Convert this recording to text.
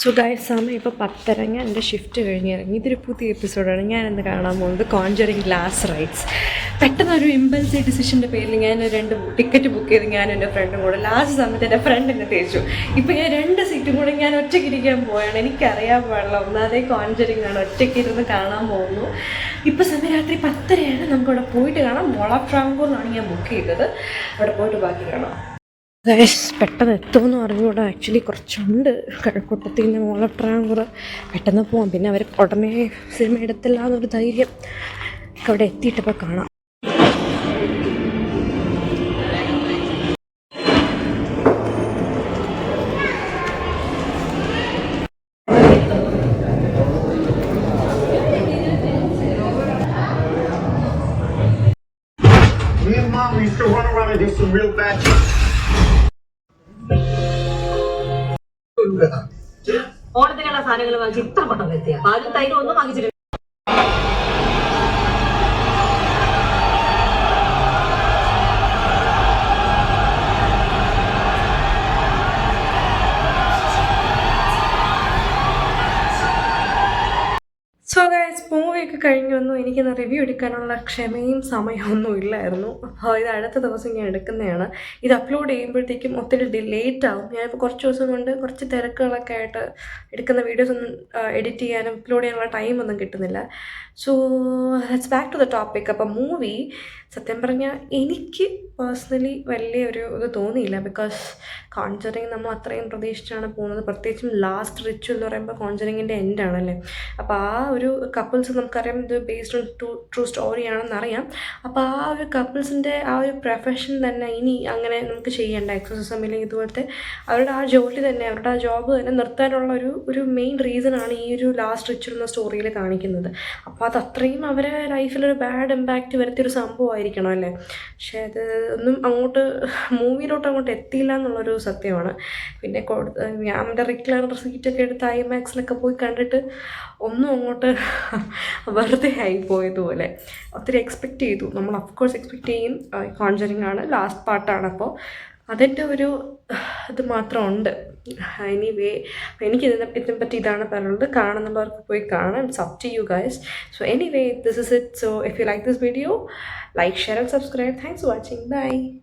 So guys സമയം ഇപ്പോൾ പത്തര ഞാൻ എന്റെ ഷിഫ്റ്റ് കഴിഞ്ഞ് ഇറങ്ങി. ഇതൊരു പുതിയ എപ്പിസോഡാണ് ഞാൻ ഇന്ന് കാണാൻ പോകുന്നത് കോൺജറിങ് ഗ്ലാസ് റൈറ്റ്സ് പെട്ടെന്ന് ഒരു ഇമ്പൾസീവ് ഡിസിഷന്റെ പേരിൽ ഞാൻ രണ്ട് ടിക്കറ്റ് ബുക്ക് ചെയ്ത് ഞാൻ എന്റെ ഫ്രണ്ടും കൂടെ ലാസ്റ്റ് സമയത്ത് എന്റെ ഫ്രണ്ട് എന്നെ തേച്ചു. ഇപ്പം ഞാൻ രണ്ട് സീറ്റും കൂടെ ഞാൻ ഒറ്റയ്ക്ക് ഇരിക്കാൻ പോവുകയാണ്. എനിക്കറിയാൻ പാടില്ല. ഒന്നാതെ കോൺജറിങ് ആണ് ഒറ്റയ്ക്ക് ഇരുന്ന് കാണാൻ പോകുന്നു. ഇപ്പോൾ സമയം രാത്രി പത്തരയാണ്. നമുക്കവിടെ പോയിട്ട് കാണാം. മോള ട്രാങ്കൂറിലാണ് ഞാൻ ബുക്ക് ചെയ്തത്. അവിടെ പോയിട്ട് ബാക്കി കാണാം. പെട്ടെന്ന് എത്തുമെന്ന് അറിഞ്ഞുകൂടാ. ആക്ച്വലി കുറച്ചുണ്ട്. കഴക്കൂട്ടത്തിൽ നിന്ന് കുറ പെട്ടെന്ന് പോവാം. പിന്നെ അവർ ഉടനെ സിനിമ എടുത്തില്ല എന്നൊരു ധൈര്യം അവിടെ എത്തിയിട്ടപ്പോൾ കാണാം. Me used to run around and do some real bad ഓണത്തിനുള്ള സാധനങ്ങൾ വാങ്ങിച്ച് ഇത്ര പെട്ടെന്ന് എത്തിയ പാലും തൈരും ഒന്നും വാങ്ങിച്ചിട്ടില്ല. മൂവിയൊക്കെ കഴിഞ്ഞു വന്നു. എനിക്കിന്ന് റിവ്യൂ എടുക്കാനുള്ള ക്ഷമയും സമയമൊന്നും ഇല്ലായിരുന്നു. അപ്പോൾ ഇത് അടുത്ത ദിവസം ഞാൻ എടുക്കുന്നതാണ്. ഇത് അപ്ലോഡ് ചെയ്യുമ്പോഴത്തേക്കും ഒത്തിരി ഡിലേറ്റ് ആവും. ഞാനിപ്പോൾ കുറച്ച് ദിവസം കൊണ്ട് കുറച്ച് തിരക്കുകളൊക്കെ ആയിട്ട് എടുക്കുന്ന വീഡിയോസ് ഒന്നും എഡിറ്റ് ചെയ്യാനും അപ്ലോഡ് ചെയ്യാനുള്ള ടൈമൊന്നും കിട്ടുന്നില്ല. So let's back to the topic അപ്പം മൂവി സത്യം പറഞ്ഞാൽ എനിക്ക് പേഴ്സണലി വലിയ ഒരു ഇത് തോന്നിയില്ല. ബിക്കോസ് കോൺജറിങ് നമ്മൾ അത്രയും പ്രതീക്ഷിച്ചാണ് പോകുന്നത്. പ്രത്യേകിച്ചും ലാസ്റ്റ് റിച്ച് എന്ന് പറയുമ്പോൾ കോൺജറിങ്ങിന്റെ എൻഡാണല്ലേ അപ്പോൾ ആ ഒരു കപ്പിൾസ് നമുക്കറിയാം ഇത് based on to true story ആണെന്നറിയാം അപ്പോൾ ആ ഒരു കപ്പിൾസിന്റെ ആ ഒരു പ്രൊഫഷൻ തന്നെ ഇനി അങ്ങനെ നമുക്ക് ചെയ്യേണ്ട. എക്സസൈസും ഇല്ലെങ്കിൽ ഇതുപോലത്തെ അവരുടെ ആ ജോലി തന്നെ അവരുടെ ആ ജോബ് തന്നെ നിർത്താനുള്ള ഒരു ഒരു മെയിൻ റീസണാണ് ഈ ഒരു ലാസ്റ്റ് റിച്ച് എന്ന സ്റ്റോറിയിൽ കാണിക്കുന്നത്. അപ്പോൾ അത് അത്രയും അവരെ ഒരു ബാഡ് ഇമ്പാക്റ്റ് വരുത്തിയൊരു സംഭവമായിരിക്കണം അല്ലേ? പക്ഷേ അത് ഒന്നും അങ്ങോട്ട് മൂവിയിലോട്ട് അങ്ങോട്ട് എത്തിയില്ല എന്നുള്ളൊരു സത്യമാണ്. പിന്നെ കൊടു ഞാൻ എന്റെ റിക്ലർ സീറ്റൊക്കെ എടുത്ത് ഐ മാക്സിലൊക്കെ പോയി കണ്ടിട്ട് ഒന്നും അങ്ങോട്ട് വെറുതെ ആയിപ്പോയതുപോലെ ഒത്തിരി എക്സ്പെക്റ്റ് ചെയ്തു. നമ്മൾ അഫ്കോഴ്സ് എക്സ്പെക്റ്റ് ചെയ്യും. കോൺജറിങ് ആണ്. ലാസ്റ്റ് പാർട്ടാണ് അപ്പോൾ. അതിന്റെ ഒരു ഇത് മാത്രമുണ്ട്. എനിവേ എനിക്ക് ഇതിനെ ഇതിനെപ്പറ്റി ഇതാണ് പറയുന്നത് കാണുന്നവർക്ക് പോയി കാണാം. It's up to you guys so anyway this is it so if you like this video like share and subscribe thanks watching bye